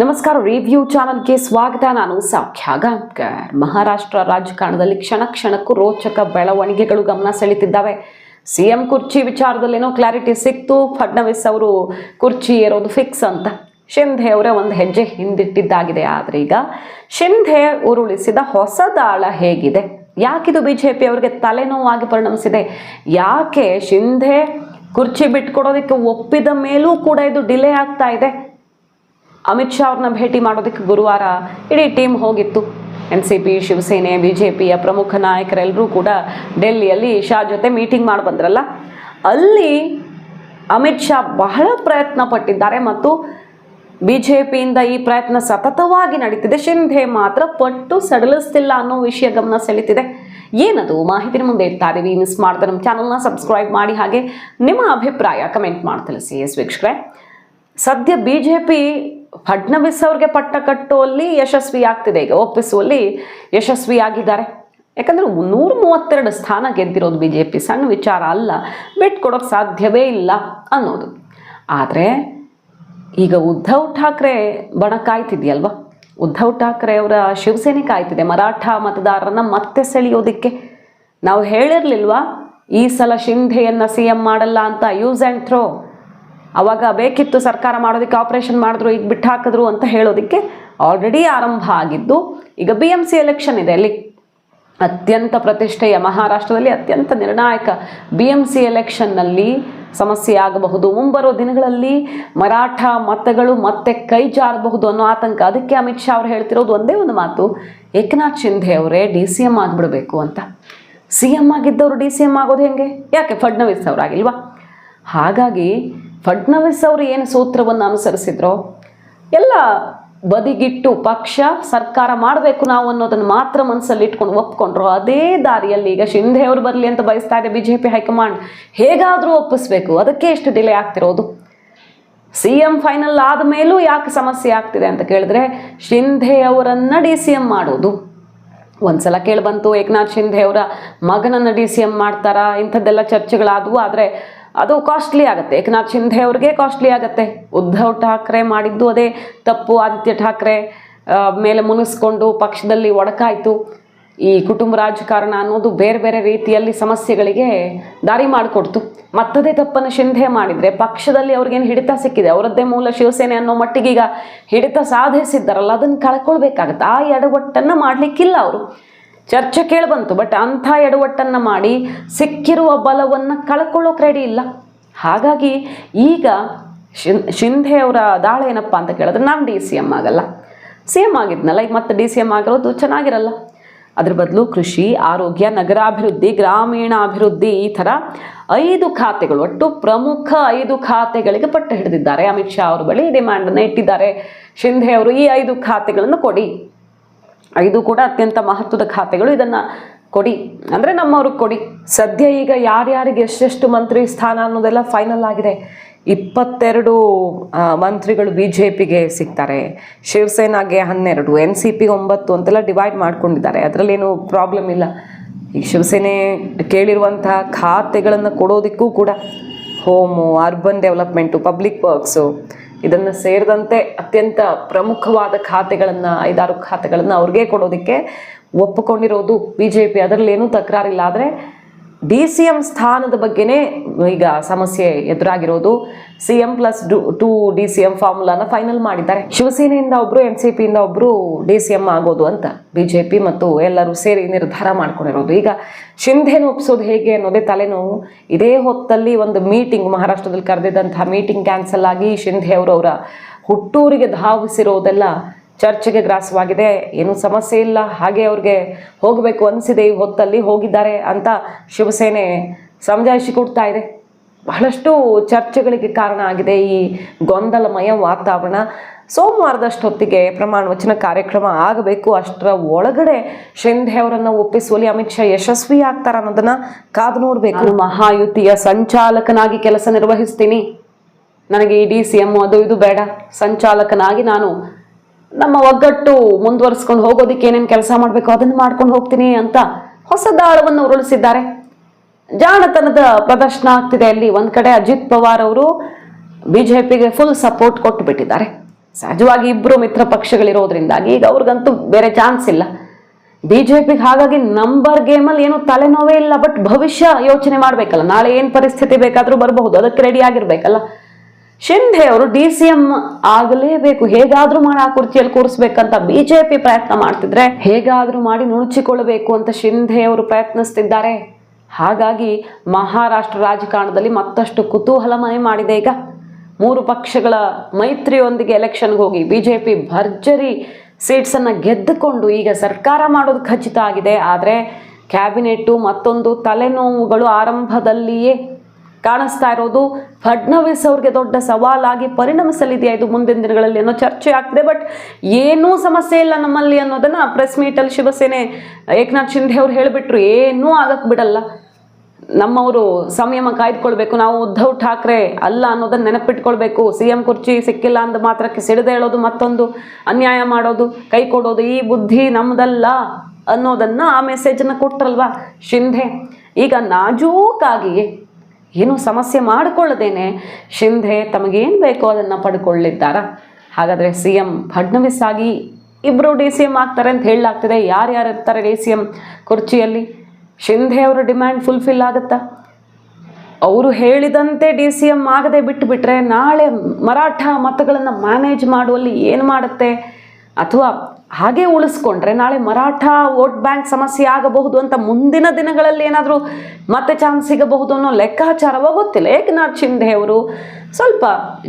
ನಮಸ್ಕಾರ ರಿವ್ಯೂ ಚಾನಲ್ಗೆ ಸ್ವಾಗತ. ನಾನು ಸೌಖ್ಯ ಮಹಾರಾಷ್ಟ್ರ ರಾಜಕಾರಣದಲ್ಲಿ ಕ್ಷಣ ಕ್ಷಣಕ್ಕೂ ರೋಚಕ ಬೆಳವಣಿಗೆಗಳು ಗಮನ ಸೆಳೀತಿದ್ದಾವೆ. ಸಿಎಂ ಕುರ್ಚಿ ವಿಚಾರದಲ್ಲೇನೋ ಕ್ಲಾರಿಟಿ ಸಿಕ್ತು. ಫಡ್ನವೀಸ್ ಅವರು ಕುರ್ಚಿ ಏರೋದು ಫಿಕ್ಸ್ ಅಂತ. ಶಿಂಧೆ ಅವರೇ ಒಂದು ಹೆಜ್ಜೆ ಹಿಂದಿಟ್ಟಿದ್ದಾಗಿದೆ. ಆದರೆ ಈಗ ಶಿಂಧೆ ಉರುಳಿಸಿದ ಹೊಸ ದಾಳ ಹೇಗಿದೆ? ಯಾಕಿದು ಬಿ ಜೆ ಅವರಿಗೆ ತಲೆನೋವಾಗಿ ಪರಿಣಮಿಸಿದೆ? ಯಾಕೆ ಶಿಂಧೆ ಕುರ್ಚಿ ಬಿಟ್ಕೊಡೋದಕ್ಕೆ ಒಪ್ಪಿದ ಮೇಲೂ ಕೂಡ ಇದು ಡಿಲೇ ಆಗ್ತಾ ಇದೆ? ಅಮಿತ್ ಶಾ ಅವ್ರನ್ನ ಭೇಟಿ ಮಾಡೋದಕ್ಕೆ ಗುರುವಾರ ಇಡೀ ಟೀಮ್ ಹೋಗಿತ್ತು. N C P, Shiv Sena B J ಪಿಯ ಪ್ರಮುಖ ನಾಯಕರೆಲ್ಲರೂ ಕೂಡ ಡೆಲ್ಲಿಯಲ್ಲಿ ಶಾ ಜೊತೆ ಮೀಟಿಂಗ್ ಮಾಡಿ ಬಂದ್ರಲ್ಲ. ಅಲ್ಲಿ ಅಮಿತ್ ಶಾ ಬಹಳ ಪ್ರಯತ್ನ ಪಟ್ಟಿದ್ದಾರೆ ಮತ್ತು ಬಿ ಜೆ ಪಿಯಿಂದ ಈ ಪ್ರಯತ್ನ ಸತತವಾಗಿ ನಡೀತಿದೆ. ಶಿಂಧೆ ಮಾತ್ರ ಪಟ್ಟು ಸಡಲಿಸ್ತಿಲ್ಲ ಅನ್ನೋ ವಿಷಯ ಗಮನ ಸೆಳೀತಿದೆ. ಏನದು? ಮಾಹಿತಿನ ಮುಂದೆ ಇರ್ತಾ ಇದೀವಿ. ಮಿಸ್ ಮಾಡ್ತಾ ನಮ್ಮ ಚಾನಲ್ನ ಸಬ್ಸ್ಕ್ರೈಬ್ ಮಾಡಿ ಹಾಗೆ ನಿಮ್ಮ ಅಭಿಪ್ರಾಯ ಕಮೆಂಟ್ ಮಾಡಿ ಎಸ್ ವೀಕ್ಷಕರೇ, ಸದ್ಯ ಬಿ ಜೆ ಪಿ ಫಡ್ನವೀಸ್ ಅವ್ರಿಗೆ ಪಟ್ಟ ಕಟ್ಟುವಲ್ಲಿ ಯಶಸ್ವಿ ಆಗ್ತಿದೆ ಈಗ, ಒಪ್ಪಿಸುವಲ್ಲಿ ಯಶಸ್ವಿ ಆಗಿದ್ದಾರೆ ಯಾಕಂದ್ರೆ ನೂರ ಮೂವತ್ತೆರಡು ಸ್ಥಾನ ಗೆದ್ದಿರೋದು ಬಿ ಜೆ ಪಿ ಸಣ್ಣ ವಿಚಾರ ಅಲ್ಲ, ಬಿಟ್ಕೊಡೋಕೆ ಸಾಧ್ಯವೇ ಇಲ್ಲ ಅನ್ನೋದು. ಆದರೆ ಈಗ ಉದ್ಧವ್ ಠಾಕ್ರೆ ಬಣ ಕಾಯ್ತಿದೆಯಲ್ವಾ? ಉದ್ಧವ್ ಠಾಕ್ರೆ ಅವರ ಶಿವಸೇನೆ ಕಾಯ್ತಿದೆ, ಮರಾಠ ಮತದಾರರನ್ನ ಮತ್ತೆ ಸೆಳೆಯೋದಿಕ್ಕೆ. ನಾವು ಹೇಳಿರ್ಲಿಲ್ವಾ, ಈ ಸಲ ಶಿಂಧೆಯನ್ನು ಸಿ ಎಂ ಮಾಡಲ್ಲ ಅಂತ ಯೂಸ್ ಆ್ಯಂಡ್ ಥ್ರೋ? ಅವಾಗ ಬೇಕಿತ್ತು ಸರ್ಕಾರ ಮಾಡೋದಕ್ಕೆ ಆಪರೇಷನ್ ಮಾಡಿದ್ರು, ಈಗ ಬಿಟ್ಟು ಹಾಕಿದ್ರು ಅಂತ ಹೇಳೋದಕ್ಕೆ ಆಲ್ರೆಡಿ ಆರಂಭ ಆಗಿದ್ದು, ಈಗ ಬಿ ಎಂ ಸಿ ಎಲೆಕ್ಷನ್ ಇದೆ ಅಲ್ಲಿ. ಅತ್ಯಂತ ಪ್ರತಿಷ್ಠೆಯ ಮಹಾರಾಷ್ಟ್ರದಲ್ಲಿ ಅತ್ಯಂತ ನಿರ್ಣಾಯಕ ಬಿ ಎಂ ಸಿ ಎಲೆಕ್ಷನ್ನಲ್ಲಿ ಸಮಸ್ಯೆ ಆಗಬಹುದು. ಮುಂಬರುವ ದಿನಗಳಲ್ಲಿ ಮರಾಠ ಮತಗಳು ಮತ್ತೆ ಕೈ ಜಾರಬಹುದು ಅನ್ನೋ ಆತಂಕ. ಅದಕ್ಕೆ ಅಮಿತ್ ಶಾ ಅವರು ಹೇಳ್ತಿರೋದು ಒಂದೇ ಒಂದು ಮಾತು, ಏಕನಾಥ್ ಶಿಂಧೆ ಅವರೇ ಡಿ ಸಿ ಎಂ ಆಗಿಬಿಡಬೇಕು ಅಂತ. ಸಿ ಎಂ ಆಗಿದ್ದವರು ಡಿ ಸಿ ಎಂ ಆಗೋದು ಹೆಂಗೆ? ಯಾಕೆ? ಫಡ್ನವೀಸ್ ಅವರಾಗಿಲ್ವಾ ಹಾಗಾಗಿ ಫಡ್ನವೀಸ್ ಅವರು ಏನು ಸೂತ್ರವನ್ನು ಅನುಸರಿಸಿದ್ರು, ಎಲ್ಲ ಬದಿಗಿಟ್ಟು ಪಕ್ಷ ಸರ್ಕಾರ ಮಾಡಬೇಕು ನಾವು ಅನ್ನೋದನ್ನು ಮಾತ್ರ ಮನಸ್ಸಲ್ಲಿ ಇಟ್ಕೊಂಡು ಒಪ್ಕೊಂಡ್ರು. ಅದೇ ದಾರಿಯಲ್ಲಿ ಈಗ ಶಿಂಧೆ ಅವರು ಬರಲಿ ಅಂತ ಬಯಸ್ತಾ ಇದೆ ಬಿ ಜೆ ಪಿ ಹೈಕಮಾಂಡ್. ಹೇಗಾದರೂ ಒಪ್ಪಿಸ್ಬೇಕು. ಅದಕ್ಕೆ ಎಷ್ಟು ಡಿಲೇ ಆಗ್ತಿರೋದು? ಸಿ ಎಂ ಫೈನಲ್ ಆದ ಮೇಲೂ ಯಾಕೆ ಸಮಸ್ಯೆ ಆಗ್ತಿದೆ ಅಂತ ಕೇಳಿದ್ರೆ, ಶಿಂಧೆ ಅವರನ್ನ ಡಿ ಸಿ ಎಂ ಮಾಡೋದು. ಒಂದ್ಸಲ ಕೇಳಿಬಂತು ಏಕನಾಥ್ ಶಿಂಧೆ ಅವರ ಮಗನನ್ನ ಡಿ ಸಿ ಎಂ ಮಾಡ್ತಾರಾ? ಇಂಥದ್ದೆಲ್ಲ ಚರ್ಚೆಗಳಾದವು. ಆದರೆ ಅದು ಕಾಸ್ಟ್ಲಿ ಆಗುತ್ತೆ. ಏಕನಾಥ್ ಶಿಂಧೆ ಅವ್ರಿಗೆ ಕಾಸ್ಟ್ಲಿ ಆಗುತ್ತೆ. ಉದ್ಧವ್ ಠಾಕ್ರೆ ಮಾಡಿದ್ದು ಅದೇ ತಪ್ಪು. ಆದಿತ್ಯ ಠಾಕ್ರೆ ಮೇಲೆ ಮುನಿಸ್ಕೊಂಡು ಪಕ್ಷದಲ್ಲಿ ಒಡಕಾಯಿತು. ಈ ಕುಟುಂಬ ರಾಜಕಾರಣ ಅನ್ನೋದು ಬೇರೆ ಬೇರೆ ರೀತಿಯಲ್ಲಿ ಸಮಸ್ಯೆಗಳಿಗೆ ದಾರಿ ಮಾಡಿಕೊಡ್ತು. ಮತ್ತದೇ ತಪ್ಪನ್ನು ಶಿಂಧೆ ಮಾಡಿದರೆ ಪಕ್ಷದಲ್ಲಿ ಅವ್ರಿಗೇನು ಹಿಡಿತ ಸಿಕ್ಕಿದೆ? ಅವರದ್ದೇ ಮೂಲ ಶಿವಸೇನೆ ಅನ್ನೋ ಮಟ್ಟಿಗೆ ಈಗ ಹಿಡಿತ ಸಾಧಿಸಿದ್ದಾರಲ್ಲ, ಅದನ್ನು ಕಳ್ಕೊಳ್ಬೇಕಾಗತ್ತೆ. ಆ ಎಡವಟ್ಟನ್ನು ಮಾಡಲಿಕ್ಕಿಲ್ಲ ಅವರು. ಚರ್ಚೆ ಕೇಳಿಬಂತು ಬಟ್ ಅಂಥ ಎಡವಟ್ಟನ್ನು ಮಾಡಿ ಸಿಕ್ಕಿರುವ ಬಲವನ್ನು ಕಳ್ಕೊಳ್ಳೋಕೆ ರೆಡಿ ಇಲ್ಲ. ಹಾಗಾಗಿ ಈಗ ಶಿನ್ ಶಿಂಧೆ ಅವರ ದಾಳ ಏನಪ್ಪ ಅಂತ ಕೇಳಿದ್ರೆ ನಾನು ಡಿ ಸಿ ಎಂ ಆಗಲ್ಲ. ಸಿ ಎಂ ಆಗಿದ್ನಲ್ಲ, ಈಗ ಮತ್ತೆ ಡಿ ಸಿ ಎಂ ಆಗಿರೋದು ಚೆನ್ನಾಗಿರಲ್ಲ. ಅದ್ರ ಬದಲು ಕೃಷಿ, ಆರೋಗ್ಯ, ನಗರಾಭಿವೃದ್ಧಿ ಗ್ರಾಮೀಣಾಭಿವೃದ್ಧಿ ಈ ಥರ ಐದು ಖಾತೆಗಳು, ಒಟ್ಟು ಪ್ರಮುಖ ಐದು ಖಾತೆಗಳಿಗೆ ಪಟ್ಟು ಹಿಡಿದಿದ್ದಾರೆ. ಅಮಿತ್ ಶಾ ಅವರು ಬಳಿ ಡಿಮ್ಯಾಂಡನ್ನು ಇಟ್ಟಿದ್ದಾರೆ. ಶಿಂಧೆ ಅವರು ಈ ಐದು ಖಾತೆಗಳನ್ನು ಕೊಡಿ. ಐದು ಕೂಡ ಅತ್ಯಂತ ಮಹತ್ವದ ಖಾತೆಗಳು ಇದನ್ನು ಕೊಡಿ. ಅಂದರೆ ನಮ್ಮವ್ರಿಗೆ ಕೊಡಿ. ಸದ್ಯ ಈಗ ಯಾರ್ಯಾರಿಗೆ ಎಷ್ಟೆಷ್ಟು ಮಂತ್ರಿ ಸ್ಥಾನ ಅನ್ನೋದೆಲ್ಲ ಫೈನಲ್ ಆಗಿದೆ. ಇಪ್ಪತ್ತೆರಡು ಮಂತ್ರಿಗಳು ಬಿ ಜೆ ಪಿಗೆ ಸಿಗ್ತಾರೆ. ಶಿವಸೇನಾಗೆ ಹನ್ನೆರಡು ಎನ್ ಸಿ ಪಿ ಒಂಬತ್ತು ಅಂತೆಲ್ಲ ಡಿವೈಡ್ ಮಾಡ್ಕೊಂಡಿದ್ದಾರೆ. ಅದರಲ್ಲೇನು ಪ್ರಾಬ್ಲಮ್ ಇಲ್ಲ. ಈ ಶಿವಸೇನೆ ಕೇಳಿರುವಂತಹ ಖಾತೆಗಳನ್ನು ಕೊಡೋದಕ್ಕೂ ಕೂಡ, home urban development public works ಇದನ್ನು ಸೇರಿದಂತೆ ಅತ್ಯಂತ ಪ್ರಮುಖವಾದ ಖಾತೆಗಳನ್ನು, ಐದಾರು ಖಾತೆಗಳನ್ನು ಅವ್ರಿಗೆ ಕೊಡೋದಕ್ಕೆ ಒಪ್ಪಿಕೊಂಡಿರೋದು ಬಿ ಜೆ ಪಿ ಅದರಲ್ಲೇನೂ ತಕರಾರಿಲ್ಲ. ಆದರೆ ಡಿ ಸಿ ಎಂ ಸ್ಥಾನದ ಬಗ್ಗೆನೇ ಈಗ ಸಮಸ್ಯೆ ಎದುರಾಗಿರೋದು C M plus two D C M ಫಾರ್ಮುಲಾನ final ಮಾಡಿದ್ದಾರೆ. ಶಿವಸೇನೆಯಿಂದ ಒಬ್ರು ಎನ್ ಸಿ ಪಿಯಿಂದ ಒಬ್ರು ಡಿ ಸಿ ಎಂ ಆಗೋದು ಅಂತ ಬಿ ಜೆ ಪಿ ಮತ್ತು ಎಲ್ಲರೂ ಸೇರಿ ನಿರ್ಧಾರ ಮಾಡ್ಕೊಂಡಿರೋದು. ಈಗ ಶಿಂಧೆನ ಒಪ್ಸೋದು ಹೇಗೆ ಅನ್ನೋದೇ ತಲೆನೋವು. ಇದೇ ಹೊತ್ತಲ್ಲಿ ಒಂದು ಮೀಟಿಂಗ್ ಮಹಾರಾಷ್ಟ್ರದಲ್ಲಿ ಕರೆದಿದ್ದಂತಹ ಮೀಟಿಂಗ್ ಕ್ಯಾನ್ಸಲ್ ಆಗಿ ಶಿಂಧೆ ಅವರು ಅವರ ಹುಟ್ಟೂರಿಗೆ ಧಾವಿಸಿರೋದೆಲ್ಲ ಚರ್ಚೆಗೆ ಗ್ರಾಸವಾಗಿದೆ. ಏನು ಸಮಸ್ಯೆ ಇಲ್ಲ. ಹಾಗೆ ಅವ್ರಿಗೆ ಹೋಗಬೇಕು ಅನಿಸಿದೆ. ಈ ಹೊತ್ತಲ್ಲಿ ಹೋಗಿದ್ದಾರೆ ಅಂತ ಶಿವಸೇನೆ ಸಮಜಾಯಿಷಿ ಕೊಡ್ತಾ ಇದೆ. ಬಹಳಷ್ಟು ಚರ್ಚೆಗಳಿಗೆ ಕಾರಣ ಆಗಿದೆ ಈ ಗೊಂದಲಮಯ ವಾತಾವರಣ. ಸೋಮವಾರದಷ್ಟೊತ್ತಿಗೆ ಪ್ರಮಾಣ ವಚನ ಕಾರ್ಯಕ್ರಮ ಆಗಬೇಕು. ಅಷ್ಟರ ಒಳಗಡೆ ಶಿಂಧೆ ಅವರನ್ನು ಒಪ್ಪಿಸುವಲ್ಲಿ ಅಮಿತ್ ಶಾ ಯಶಸ್ವಿ ಆಗ್ತಾರ ಅನ್ನೋದನ್ನ ಕಾದು ನೋಡಬೇಕು. ಮಹಾಯುತಿಯ ಸಂಚಾಲಕನಾಗಿ ಕೆಲಸ ನಿರ್ವಹಿಸ್ತೀನಿ. ನನಗೆ ಇಡೀ ಸಿ ಎಂ ಅದು ಇದು ಬೇಡ. ಸಂಚಾಲಕನಾಗಿ ನಾನು ನಮ್ಮ ಒಗ್ಗಟ್ಟು ಮುಂದುವರಿಸ್ಕೊಂಡು ಹೋಗೋದಕ್ಕೆ ಏನೇನು ಕೆಲಸ ಮಾಡಬೇಕು ಅದನ್ನು ಮಾಡ್ಕೊಂಡು ಹೋಗ್ತೀನಿ ಅಂತ ಹೊಸ ದಾಳವನ್ನು ಉರುಳಿಸಿದ್ದಾರೆ. ಜಾಣತನದ ಪ್ರದರ್ಶನ ಆಗ್ತಿದೆ ಅಲ್ಲಿ. ಒಂದು ಕಡೆ ಅಜಿತ್ ಪವಾರ್ ಅವರು ಬಿಜೆಪಿಗೆ ಫುಲ್ ಸಪೋರ್ಟ್ ಕೊಟ್ಟು ಬಿಟ್ಟಿದ್ದಾರೆ. ಸಹಜವಾಗಿ ಇಬ್ಬರು ಮಿತ್ರ ಪಕ್ಷಗಳಿರೋದ್ರಿಂದಾಗಿ ಈಗ ಅವ್ರಿಗಂತೂ ಬೇರೆ ಚಾನ್ಸ್ ಇಲ್ಲ. ಬಿ ಜೆ ಪಿಗೆ ಹಾಗಾಗಿ ನಂಬರ್ ಗೇಮಲ್ಲಿ ಏನು ತಲೆನೋವೇ ಇಲ್ಲ. ಬಟ್ ಭವಿಷ್ಯ ಯೋಚನೆ ಮಾಡಬೇಕಲ್ಲ. ನಾಳೆ ಏನು ಪರಿಸ್ಥಿತಿ ಬೇಕಾದರೂ ಬರಬಹುದು. ಅದಕ್ಕೆ ರೆಡಿ ಆಗಿರ್ಬೇಕಲ್ಲ. ಶಿಂಧೆ ಅವರು ಡಿ ಸಿ ಎಂ ಆಗಲೇಬೇಕು. ಹೇಗಾದ್ರೂ ಮಾಡಿ ಆ ಕುರ್ಚಿಯಲ್ಲಿ ಕೂರಿಸ್ಬೇಕಂತ ಬಿಜೆಪಿ ಪ್ರಯತ್ನ ಮಾಡ್ತಿದ್ರೆ ಹೇಗಾದ್ರೂ ಮಾಡಿ ನುಣುಚಿಕೊಳ್ಳಬೇಕು ಅಂತ ಶಿಂಧೆ ಅವರು ಪ್ರಯತ್ನಿಸ್ತಿದ್ದಾರೆ. ಹಾಗಾಗಿ ಮಹಾರಾಷ್ಟ್ರ ರಾಜಕಾರಣದಲ್ಲಿ ಮತ್ತಷ್ಟು ಕುತೂಹಲ ಮನೆ ಮಾಡಿದೆ ಈಗ. ಮೂರು ಪಕ್ಷಗಳ ಮೈತ್ರಿಯೊಂದಿಗೆ ಎಲೆಕ್ಷನ್ಗೆ ಹೋಗಿ ಬಿಜೆಪಿ ಭರ್ಜರಿ ಸೀಟ್ಸನ್ನು ಗೆದ್ದುಕೊಂಡು ಈಗ ಸರ್ಕಾರ ಮಾಡೋದು ಖಚಿತ ಆಗಿದೆ. ಆದರೆ ಕ್ಯಾಬಿನೆಟ್ಟು ಮತ್ತೊಂದು ತಲೆನೋವುಗಳು ಆರಂಭದಲ್ಲಿಯೇ ಕಾಣಿಸ್ತಾ ಇರೋದು ಫಡ್ನವೀಸ್ ಅವ್ರಿಗೆ ದೊಡ್ಡ ಸವಾಲಾಗಿ ಪರಿಣಮಿಸಲಿದೆಯಾ ಇದು ಮುಂದಿನ ದಿನಗಳಲ್ಲಿ ಅನ್ನೋ ಚರ್ಚೆ ಆಗ್ತಿದೆ. ಬಟ್ ಏನೂ ಸಮಸ್ಯೆ ಇಲ್ಲ ನಮ್ಮಲ್ಲಿ ಅನ್ನೋದನ್ನ ಪ್ರೆಸ್ ಮೀಟಲ್ಲಿ ಶಿವಸೇನೆ ಏಕನಾಥ್ ಶಿಂಧೆ ಅವ್ರು ಹೇಳಿಬಿಟ್ರು, ಏನೂ ಆಗಕ್ಕೆ ಬಿಡಲ್ಲ. ನಮ್ಮವರು ಸಂಯಮ ಕಾಯ್ದುಕೊಳ್ಬೇಕು, ನಾವು ಉದ್ಧವ್ ಠಾಕ್ರೆ ಅಲ್ಲ ಅನ್ನೋದನ್ನ ನೆನಪಿಟ್ಕೊಳ್ಬೇಕು. ಸಿ ಎಂ ಕುರ್ಚಿ ಸಿಕ್ಕಿಲ್ಲ ಅಂದ ಮಾತ್ರಕ್ಕೆ ಸಿಡದೆ ಹೇಳೋದು ಮತ್ತೊಂದು ಅನ್ಯಾಯ ಮಾಡೋದು, ಕೈ ಕೊಡೋದು ಈ ಬುದ್ಧಿ ನಮ್ದಲ್ಲ ಅನ್ನೋದನ್ನ ಆ ಮೆಸೇಜನ್ನು ಕೊಟ್ರಲ್ವಾ ಶಿಂಧೆ? ಈಗ ನಾಜೂಕಾಗಿಯೇ ಏನು ಸಮಸ್ಯೆ ಮಾಡಿಕೊಳ್ಳದೇನೆ. ಶಿಂಧೆ ತಮಗೇನು ಬೇಕೋ ಅದನ್ನು ಪಡ್ಕೊಳ್ಳಿದ್ದಾರಾ? ಹಾಗಾದರೆ ಸಿ ಎಂ ಫಡ್ನವೀಸ್ ಆಗಿ ಇಬ್ಬರು ಡಿ ಸಿ ಎಂ ಆಗ್ತಾರೆ ಅಂತ ಹೇಳಲಾಗ್ತಿದೆ. ಯಾರ್ಯಾರು ಇರ್ತಾರೆ ಡಿ ಸಿ ಎಂ ಕುರ್ಚಿಯಲ್ಲಿ? ಶಿಂಧೆ ಅವರ ಡಿಮ್ಯಾಂಡ್ ಫುಲ್ಫಿಲ್ ಆಗುತ್ತಾ? ಅವರು ಹೇಳಿದಂತೆ ಡಿ ಸಿ ಎಂ ಆಗದೆ ಬಿಟ್ಟುಬಿಟ್ರೆ ನಾಳೆ ಮರಾಠ ಮತಗಳನ್ನು ಮ್ಯಾನೇಜ್ ಮಾಡುವಲ್ಲಿ ಏನು ಮಾಡುತ್ತೆ? ಅಥವಾ ಹಾಗೆ ಉಳಿಸ್ಕೊಂಡ್ರೆ ನಾಳೆ ಮರಾಠ ವೋಟ್ ಬ್ಯಾಂಕ್ ಸಮಸ್ಯೆ ಆಗಬಹುದು ಅಂತ ಮುಂದಿನ ದಿನಗಳಲ್ಲಿ ಏನಾದರೂ ಮತ್ತೆ ಚಾನ್ಸ್ ಸಿಗಬಹುದು ಅನ್ನೋ ಲೆಕ್ಕಾಚಾರವೋ ಗೊತ್ತಿಲ್ಲ. ಏಕನಾಥ್ ಶಿಂಧೆ ಅವರು ಸ್ವಲ್ಪ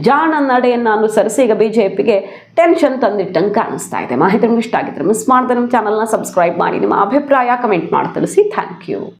ಜಾಣ ನಡೆಯನ್ನು ಅನುಸರಿಸಿ ಈಗ ಬಿ ಜೆ ಪಿಗೆ ಟೆನ್ಷನ್ ತಂದಿಟ್ಟಂಗೆ ಕಾಣಿಸ್ತಾ ಇದೆ. ಮಾಹಿತಿ ಇಷ್ಟ ಆಗಿದ್ರೆ ಮಿಸ್ ಮಾಡಿದ್ರೆ ನಮ್ಮ ಚಾನಲ್ನ ಸಬ್ಸ್ಕ್ರೈಬ್ ಮಾಡಿ, ನಿಮ್ಮ ಅಭಿಪ್ರಾಯ ಕಮೆಂಟ್ ಮಾಡಿ ತಿಳಿಸಿ. Thank you